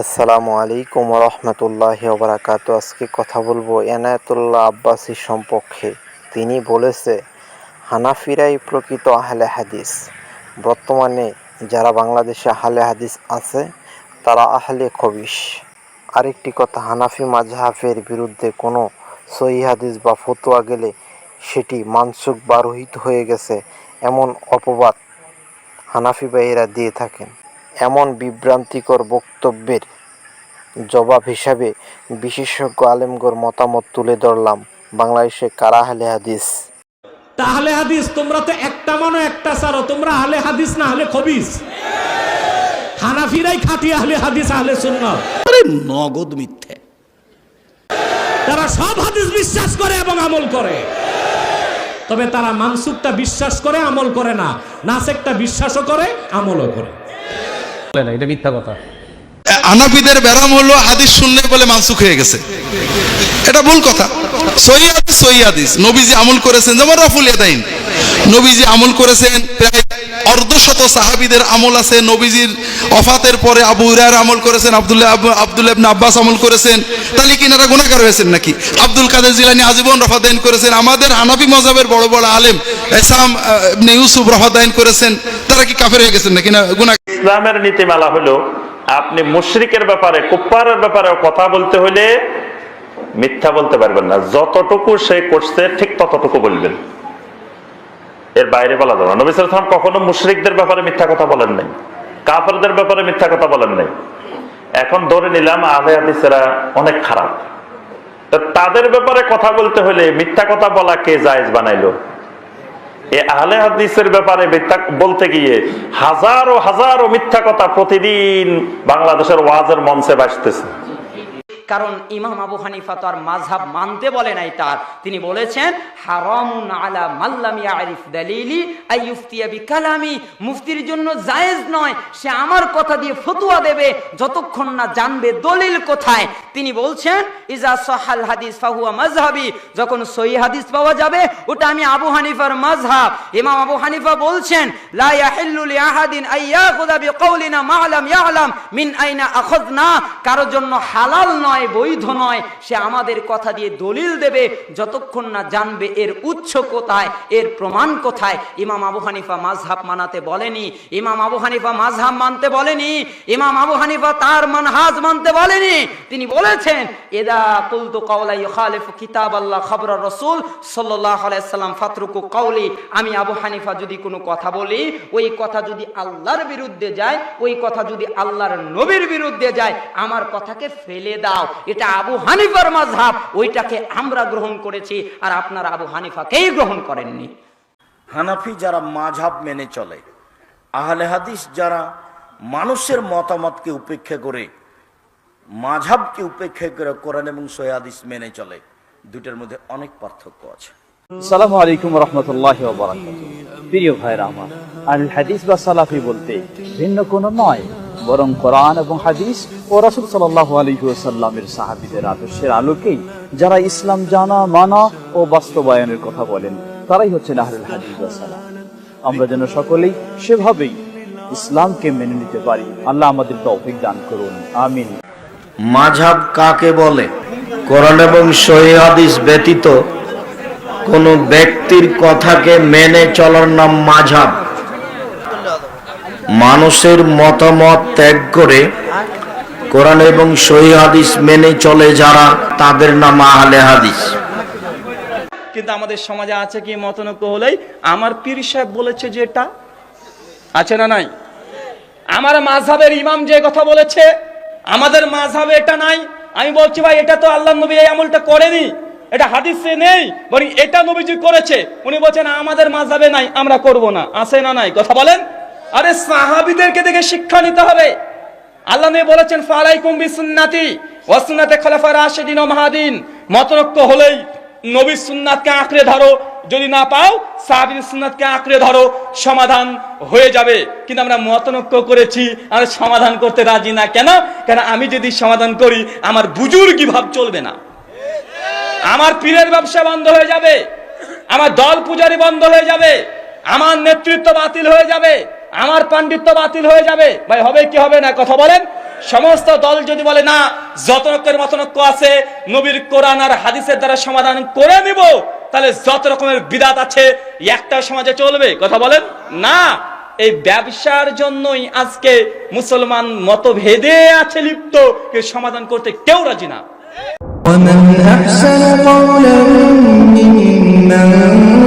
আসসালামু আলাইকুম রহমতুল্লাহ ওবরাকাত আজকে কথা বলব এনায়েতুল্লাহ আব্বাসী সম্পর্কে। তিনি বলেছে, হানাফিরাই প্রকৃত আহলে হাদিস। বর্তমানে যারা বাংলাদেশে আহলে হাদিস আছে, তারা আহলে খবিশ। আরেকটি কথা, হানাফি মাঝহাফের বিরুদ্ধে কোনো সহি হাদিস বা ফতোয়া গেলে সেটি মানসুক বা রহিত হয়ে গেছে, এমন অপবাদ হানাফি ভাইয়েরা দিয়ে থাকেন। এমন বিভ্রান্তিকর বক্তব্যের জবাব হিসাবে বিশেষজ্ঞ আলেমগর মতামত তুলে ধরলাম বাংলাদেশে কারা আহলে হাদিস? তাহলে হাদিস তোমরা তো একটা মানো একটা সারো তোমরা আহলে হাদিস না আহলে খবিস? হানাফিরাই খাটি আহলে হাদিস আহলে আরে নগদ মিথ্যে। তারা সব হাদিস বিশ্বাস করে এবং আমল করে। তবে তারা মানসুকটা বিশ্বাস করে আমল করে না। নাসেকটা বিশ্বাসও করে আমলও করে। বলে না, এটা মিথ্যা কথা। আনাফিদের ব্যারাম হলো হাদিস শুনলে বলে মানসুখ হয়ে গেছে। এটা ভুল কথা। সহি হাদিস সহি হাদিস। নবীজি আমল করেছেন যেমন রাফুল নবীজি আমল করেছেন প্রায় অর্ধশত সাহাবীদের আমল আছে। নবীজির অফাতের পরে আবু আমল করেছেন, আব্দুল্লাহ আবু- আব্দুল্লাহ ইবনে আব্বাস আমল করেছেন। তাহলে কি এনারা গুনাহগার হয়েছেন নাকি? আব্দুল কাদের জিলানী আজীবন রফাদাইন করেছেন। আমাদের হানাফি মজাবের বড় বড় আলেম এসাম ইবনে ইউসুফ রফাদাইন করেছেন। কি কাফের হয়ে গেছেন নাকি না? গুনাহ ইসলামের নীতিমালা হলো, আপনি মুশরিকের ব্যাপারে কুপ্পারের ব্যাপারে কথা বলতে হলে মিথ্যা বলতে পারবেন না। যতটুকু সে করছে, ঠিক ততটুকু বলবেন। এর বাইরে বলা যাবে নবী কখনো মুশরিকদের ব্যাপারে মিথ্যা কথা বলেন নাই। কাফেরদের ব্যাপারে মিথ্যা কথা বলেন নাই। এখন ধরে নিলাম, আহলে হাদিসেরা অনেক খারাপ। তাদের ব্যাপারে কথা বলতে হলে মিথ্যা কথা বলা কে জায়েজ বানাইলো? এ আহলে হাদিসের ব্যাপারে বলতে গিয়ে হাজারো হাজারো মিথ্যা কথা প্রতিদিন বাংলাদেশের ওয়াজের মঞ্চে বাসতেছে কারণ ইমাম আবু হানিফা তো আর মাঝহাব মানতে বলে নাই তার। তিনি বলেছেন, হারামুন আলা মাল্লাম ইয়ারিফ দালিলি আই ইফতিয়া বিকালামি। মুফতির জন্য জায়েজ নয়, সে আমার কথা দিয়ে ফতোয়া দেবে, যতক্ষণ না জানবে দলিল কোথায়। তিনি বলছেন, ইজা সাহাল হাদিস ফাহুয়া মাজহাবি যখন সহি হাদিস পাওয়া যাবে, ওটা আমি আবু হানিফার মাজহাব ইমাম আবু হানিফা বলছেন, লা ইয়াহিল্লু লি আহাদিন আই ইয়াখুযা বিকাউলিনা মা লাম ইয়ালাম, মিন আইনা আখাযনা? কারোর জন্য হালাল নয় বৈধ নয়, সে আমাদের কথা দিয়ে দলিল দেবে, যতক্ষণ না জানবে এর উৎস কোথায়, এর প্রমাণ কোথায়। ইমাম আবু হানিফা মাযহাব মানাতে বলেনি, ইমাম আবু হানিফা মাযহাব মানতে বলেনি, ইমাম আবু হানিফা তার মানহাজ মানতে বলেনি। তিনি বলেছেন এদা কুলতু কাওলা ইউখালিফু কিতাব আল্লাহ খবর রাসূল সাল্লাল্লাহু আলাইহি সাল্লাম ফাতরুকু কাওলি। আমি আবু হানিফা যদি কোনো কথা বলি, ওই কথা যদি আল্লাহর বিরুদ্ধে যায়, ওই কথা যদি আল্লাহর নবীর বিরুদ্ধে যায়, আমার কথাকে ফেলে দাও। এটা আবু হানিফার মাযহাব। ওইটাকে আমরা গ্রহণ করেছি আর আপনারা আবু হানিফাকেই গ্রহণ করেননি। হানাফি যারা মাঝহাব মেনে চলে আহলে হাদিস যারা মানুষের মতামতকে উপেক্ষা করে মাঝহাবকে উপেক্ষা করে কোরআন এবং সৈয়াদিস মেনে চলে দুইটার মধ্যে অনেক পার্থক্য আছে। সালামু আলাইকুম রহমতুল্লাহ প্রিয় ভাইরা আমার আল হাদিস বা সালাফি বলতে ভিন্ন কোনো নয়। বরং কোরআন এবং হাদিস ও রাসুল সাল্লাহ আলহিউসাল্লামের সাহাবিদের আদর্শের আলোকেই যারা ইসলাম জানা, মানা ও বাস্তবায়নের কথা বলেন, তারাই হচ্ছেন আহরুল হাদিস আমরা যেন সকলেই সেভাবেই ইসলামকে মেনে নিতে পারি। আল্লাহ আমাদের তৌফিক দান করুন। আমিন। মাঝহাব কাকে বলে? কোরআন এবং সহি হাদিস ব্যতীত কোন ব্যক্তির কথাকে মেনে চলার নাম মাঝহাব। মানুষের মতামত ত্যাগ করে কোরআন এবং সহি হাদিস মেনে চলে যারা, তাদের নাম আহলে হাদিস। কিন্তু আমাদের সমাজে আছে কি মতনৈক্য হলেই? আমার পীর সাহেব বলেছে যে এটা আছে না নাই? আমার মাঝহাবের ইমাম যে কথা বলেছে, আমাদের মাঝহাবে এটা নাই। আমি বলছি ভাই, এটা তো আল্লাহ নবী এই আমলটা করেনি। এটা হাদিসে নেই, বরং এটা নবীজি করেছে। উনি বলছেন, আমাদের মাঝহাবে নাই, আমরা করব না। আছে না নাই? কথা বলেন? আরে সাহাবিদেরকে দেখে শিক্ষা নিতে হবে। আল্লাহ নবী বলেছেন, ফালাইকুম বিসুন্নাতি ওয়াসুন্নাতে খলাফা রাশিদিন ও মাহাদিন। মতনৈক্য হলেই নবীর সুন্নাতকে আঁকড়ে ধরো। যদি না পাও সাহাবির সুন্নাতকে আঁকড়ে ধরো। সমাধান হয়ে যাবে। কিন্তু আমরা মতনৈক্য করেছি, আমরা সমাধান করতে রাজি না। কেন? কেন আমি যদি সমাধান করি, আমার বুজুর্গি ভাব চলবে না। আমার পীরের ব্যবসা বন্ধ হয়ে যাবে। আমার দল পূজারি বন্ধ হয়ে যাবে। আমার নেতৃত্ব বাতিল হয়ে যাবে। আমার পাণ্ডিত্য বাতিল হয়ে যাবে ভাই হবে কি হবে না কথা বলেন সমস্ত দল যদি বলে না যত রকমের মতনক্য আছে নবীর কোরআন আর হাদিসের দ্বারা সমাধান করে নিব তাহলে যত রকমের বিদাত আছে একটা সমাজে চলবে কথা বলেন না এই ব্যবসার জন্যই আজকে মুসলমান মতভেদে আছে লিপ্ত কেউ সমাধান করতে কেউ রাজি না ومن أحسن قولا ممن